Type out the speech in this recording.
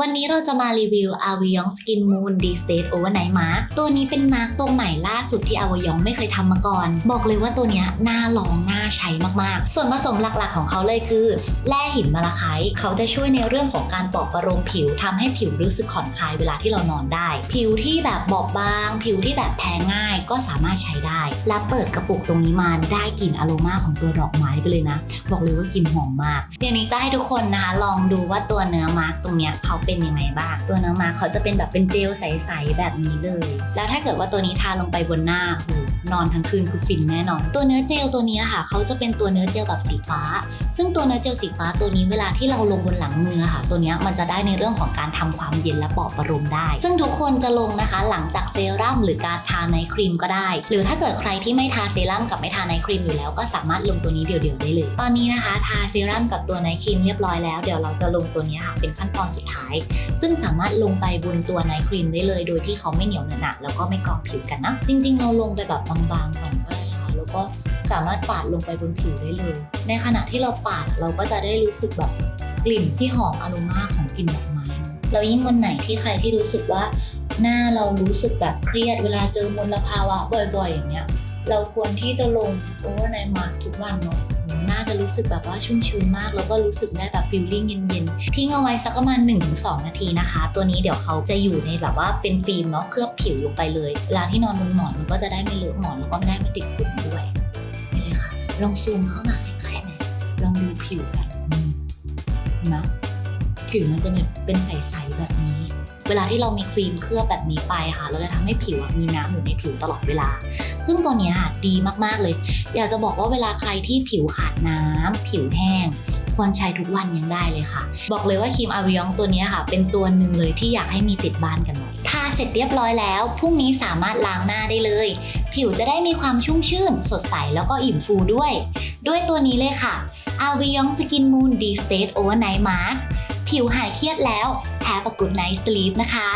วันนี้เราจะมารีวิว a v i o n Skin Moon D State Overnight Mask ตัวนี้เป็นมาร์กตัวใหม่ล่าสุดที่ a v i o n ไม่เคยทำมาก่อน บอกเลยว่าตัวนี้น่าลองน่าใช้มากๆ ส่วนผสมหลักๆของเขาเลยคือ แร่หินมะระไคเขาจะช่วยในเรื่องของการปลอบประโลมผิวทำให้ผิวรู้สึกผ่อนคลายเวลาที่เรานอนได้ ผิวที่แบบบอบบาง ผิวที่แบบแพ้ง่ายก็สามารถใช้ได้ และเปิดกระปุกตรงนี้มาได้กลิ่นอโรมาของตัวดอกไม้ไปเลยนะ บอกเลยว่ากลิ่นหอมมาก เดี๋ยวนี้จะให้ทุกคนนะคะลองดูว่าตัวเนื้อมาร์กตรงเนี้ยเขาเป็นยังไงบ้าง ตัวเนื้อมาเขาจะเป็นแบบเป็นเจลใสๆแบบนี้เลย แล้วถ้าเกิดว่าตัวนี้ทาลงไปบนหน้าโอ้โห นอนทั้งคืนคือฟินแน่นอน ตัวเนื้อเจลตัวนี้ค่ะเขาจะเป็นตัวเนื้อเจลแบบสีฟ้า ซึ่งตัวเนื้อเจลสีฟ้าตัวนี้เวลาที่เราลงบนหลังมือค่ะ ตัวนี้มันจะได้ในเรื่องของการทำความเย็นและปลอบประโลมได้ ซึ่งทุกคนจะลงนะคะหลังจากเซรั่มหรือการทาไนท์ครีมก็ได้ หรือถ้าเกิดใครที่ไม่ทาเซรั่มกับไม่ทาไนท์ครีมอยู่แล้วก็สามารถลงตัวนี้เดี่ยวๆได้เลย ตอนนี้นะคะ ทาเซรั่มกับตัวไนท์ครีมเรียบร้อยแล้วเดี๋ยวเราจะลงตัวนี้ค่ะเป็นขั้นตอนสุดท้าย ซึ่งสามารถลงไปบนตัวไนท์ครีมได้เลย โดยที่เขาไม่เหนียวเหนอะหนะแล้วก็ไม่เกาะผิวกันนะจริง ๆ เราลงไปแบบบางๆก่อนก็ได้นะคะแล้วก็สามารถปาดลงไปบนผิวได้เลย ในขณะที่เราปาดเราก็จะได้รู้สึกแบบกลิ่นที่หอมอโรมาของกลิ่นดอกไม้เรายิ่งวันไหนที่ใครที่รู้สึกว่าหน้าเรารู้สึกแบบเครียดเวลาเจอมลภาวะบ่อยๆ อย่างเงี้ย เราควรที่จะลงโอเวอร์ไนท์มาร์กทุกวันเนาะ น่าจะรู้สึกแบบว่าชุ่มชื้นมาก แล้วก็รู้สึกได้แบบฟีลลิ่งเย็นๆ ทิ้งเอาไว้สักประมาณ 1-2 นาทีนะคะ ตัวนี้เดี๋ยวเขาจะอยู่ในแบบว่าเป็นฟิล์มเนาะเคลือบผิวลงไปเลยเวลาที่นอนบนหมอนมันก็จะได้ไม่เลอะหมอนแล้วก็ไม่ได้ไม่ติดฝุ่นด้วยนี่เลยค่ะ ลองซูมเข้ามาใกล้ๆหน่อยลองดูผิวกันนี่เห็นไหมผิวมันจะแบบเป็นใสๆแบบนี้ เวลาที่เรามีฟิล์มเคลือบแบบนี้ไปค่ะ เราจะทำให้ผิวมีน้ำอยู่ในผิวตลอดเวลา ซึ่งตัวนี้ค่ะดีมากๆเลย อยากจะบอกว่าเวลาใครที่ผิวขาดน้ำผิวแห้งควรใช้ทุกวันยังได้เลยค่ะ บอกเลยว่าครีมอาวิยองตัวนี้ค่ะ เป็นตัวหนึ่งเลยที่อยากให้มีติดบ้านกันไว้ทาเสร็จเรียบร้อยแล้ว พรุ่งนี้สามารถล้างหน้าได้เลย ผิวจะได้มีความชุ่มชื่น สดใสแล้วก็อิ่มฟูด้วย ด้วยตัวนี้เลยค่ะ a v i o n Skin Moon D State Overnight Mask ผิวหายเครียดแล้ว Have a good night sleep นะคะ